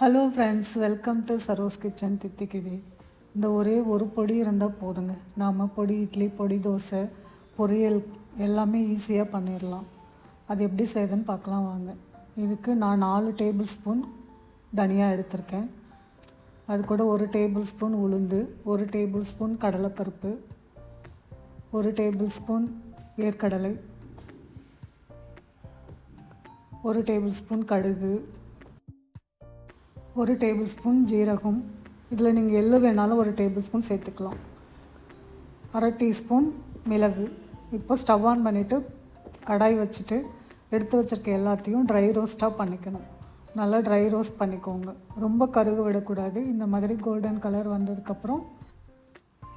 Hello friends welcome to Saro's kitchen தித்திக்குது இந்த ஒரே ஒரு பொடி இருந்தால் போதுங்க. நாம் பொடி இட்லி பொடி தோசை பொரியல் எல்லாமே ஈஸியாக பண்ணிடலாம் அது எப்படி செய்யுதுன்னு பார்க்கலாம் வாங்க. இதுக்கு நான் நாலு டேபிள் ஸ்பூன் தனியாக எடுத்திருக்கேன். அது கூட ஒரு டேபிள் ஸ்பூன் உளுந்து ஒரு டேபிள் ஸ்பூன் கடலைப்பருப்பு ஒரு டேபிள் ஸ்பூன் வேர்க்கடலை ஒரு டேபிள் ஸ்பூன் கடுகு ஒரு டேபிள் ஸ்பூன் ஜீரகம். இதில் நீங்கள் எள்ளு வேணாலும் ஒரு டேபிள் ஸ்பூன் சேர்த்துக்கலாம். அரை டீஸ்பூன் மிளகு. இப்போ ஸ்டவ் ஆன் பண்ணிவிட்டு கடாய் வச்சுட்டு எடுத்து வச்சுருக்க எல்லாத்தையும் ட்ரை ரோஸ்ட்டாக பண்ணிக்கணும். நல்லா ட்ரை ரோஸ்ட் பண்ணிக்கோங்க. ரொம்ப கருகு விடக்கூடாது. இந்த மாதிரி கோல்டன் கலர் வந்ததுக்கப்புறம்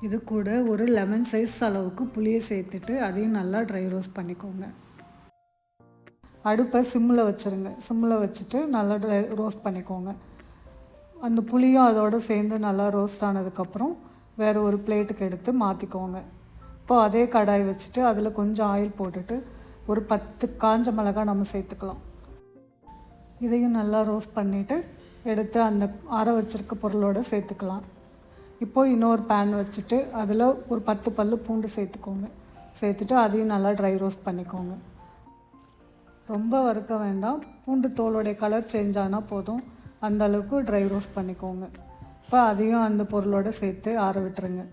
இது கூட ஒரு லெமன் சைஸ் அளவுக்கு புளியை சேர்த்துட்டு அதையும் நல்லா ட்ரை ரோஸ்ட் பண்ணிக்கோங்க. அடுப்பை சிம்மில் வச்சுருங்க. சிம்மில் வச்சுட்டு நல்லா ட்ரை ரோஸ்ட் பண்ணிக்கோங்க. அந்த புளியும் அதோடு சேர்ந்து நல்லா ரோஸ்ட் ஆனதுக்கப்புறம் வேறு ஒரு பிளேட்டுக்கு எடுத்து மாற்றிக்கோங்க இப்போ அதே கடாய் வச்சுட்டு அதில் கொஞ்சம் ஆயில் போட்டுட்டு ஒரு பத்து காஞ்ச மிளகாய் நம்ம சேர்த்துக்கலாம். இதையும் நல்லா ரோஸ்ட் பண்ணிவிட்டு எடுத்து அந்த அற வச்சுருக்க பொருளோடு சேர்த்துக்கலாம். இப்போது இன்னொரு பேன் வச்சுட்டு அதில் ஒரு பத்து பல்லு பூண்டு சேர்த்துக்கோங்க. சேர்த்துட்டு அதையும் நல்லா ட்ரை ரோஸ்ட் பண்ணிக்கோங்க. ரொம்ப வறுக்க வேண்டாம். பூண்டு தோலோடைய கலர் சேஞ்ச் ஆனால் போதும். அந்த அளவுக்கு ட்ரை ரோஸ்ட் பண்ணிக்கோங்க. இப்போ அதையும் அந்த பொருளோடு சேர்த்து ஆற விட்டுருங்க.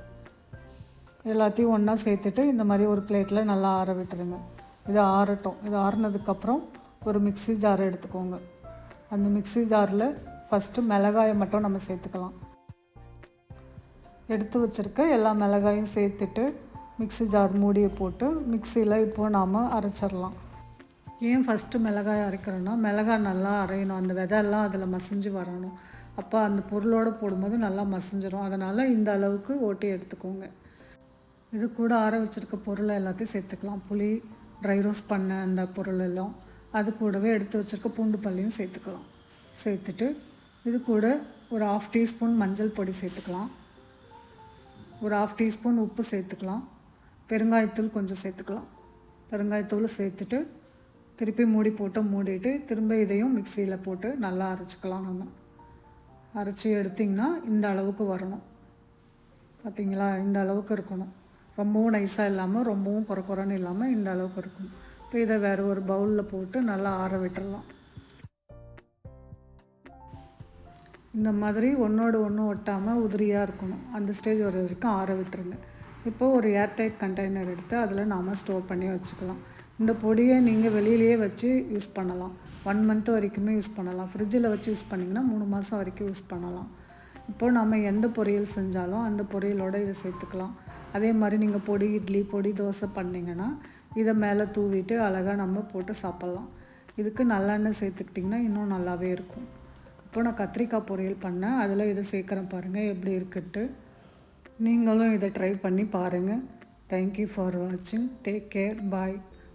எல்லாத்தையும் ஒன்றா சேர்த்துட்டு இந்த மாதிரி ஒரு பிளேட்டில் நல்லா ஆற விட்டுருங்க. இது ஆறட்டும். இது ஆறுனதுக்கப்புறம் ஒரு மிக்ஸி ஜார் எடுத்துக்கோங்க. அந்த மிக்ஸி ஜாரில் ஃபஸ்ட்டு மிளகாயை மட்டும் நம்ம சேர்த்துக்கலாம். எடுத்து வச்சுருக்க எல்லா மிளகாயும் சேர்த்துட்டு மிக்ஸி ஜார் மூடியை போட்டு மிக்சியில் இப்போது நாம் அரைச்சிடலாம். ஏன் ஃபஸ்ட்டு மிளகாய் அரைக்கிறோன்னா மிளகாய் நல்லா அரையணும். அந்த விதையெல்லாம் அதில் மசிஞ்சு வரணும். அப்போ அந்த பொருளோடு போடும்போது நல்லா மசிஞ்சிடும் அதனால் இந்த அளவுக்கு ஓட்டி எடுத்துக்கோங்க. இது கூட ஆற வச்சுருக்க பொருளை எல்லாத்தையும் சேர்த்துக்கலாம். புளி ட்ரை ரோஸ்ட் பண்ண அந்த பொருள் எல்லாம். அது கூடவே எடுத்து வச்சுருக்க பூண்டு பள்ளியும் சேர்த்துக்கலாம். சேர்த்துட்டு இது கூட ஒரு ஆஃப் டீஸ்பூன் மஞ்சள் பொடி சேர்த்துக்கலாம். ஒரு ஆஃப் டீஸ்பூன் உப்பு சேர்த்துக்கலாம். பெருங்காயத்தூள் கொஞ்சம் சேர்த்துக்கலாம். பெருங்காயத்தூள் சேர்த்துட்டு திருப்பி மூடி போட்டு மூடிட்டு திரும்ப இதையும் மிக்சியில் போட்டு நல்லா அரைச்சிக்கலாம் நம்ம. அரைச்சி எடுத்திங்கன்னா இந்த அளவுக்கு வரணும். பார்த்திங்களா இந்த அளவுக்கு இருக்கணும். ரொம்பவும் நைஸாக இல்லாமல் ரொம்பவும் குறை குறைன்னு இல்லாமல் இந்த அளவுக்கு இருக்கணும். இப்போ இதை வேறு ஒரு பவுலில் போட்டு நல்லா ஆற விட்டுடலாம் இந்த மாதிரி ஒன்றோடு ஒன்று ஒட்டாமல் உதிரியாக இருக்கணும். அந்த ஸ்டேஜ் வர வரைக்கும் ஆற விட்டுருங்க. இப்போது ஒரு ஏர்டைட் கண்டெய்னர் எடுத்து அதில் நாம் ஸ்டோர் பண்ணி வச்சுக்கலாம். இந்த பொடியை நீங்கள் வெளியிலேயே வச்சு யூஸ் பண்ணலாம். ஒன் மந்த் வரைக்குமே யூஸ் பண்ணலாம். ஃப்ரிட்ஜில் வச்சு யூஸ் பண்ணிங்கன்னா மூணு மாதம் வரைக்கும் யூஸ் பண்ணலாம். இப்போது நம்ம எந்த பொரியல் செஞ்சாலும் அந்த பொரியலோடு இதை சேர்த்துக்கலாம். அதே மாதிரி நீங்கள் பொடி இட்லி பொடி தோசை பண்ணிங்கன்னா இதை மேலே தூவிட்டு அழகாக நம்ம போட்டு சாப்பிட்லாம். இதுக்கு நல்லெண்ணெய் சேர்த்துக்கிட்டிங்கன்னா இன்னும் நல்லாவே இருக்கும். இப்போ நான் கத்திரிக்காய் பொரியல் பண்ணேன். அதில் இதை சேர்க்குறேன் பாருங்கள் எப்படி இருக்குட்டு நீங்களும் இதை ட்ரை பண்ணி பாருங்கள் தேங்க்யூ ஃபார் வாட்சிங் டேக் கேர் பாய்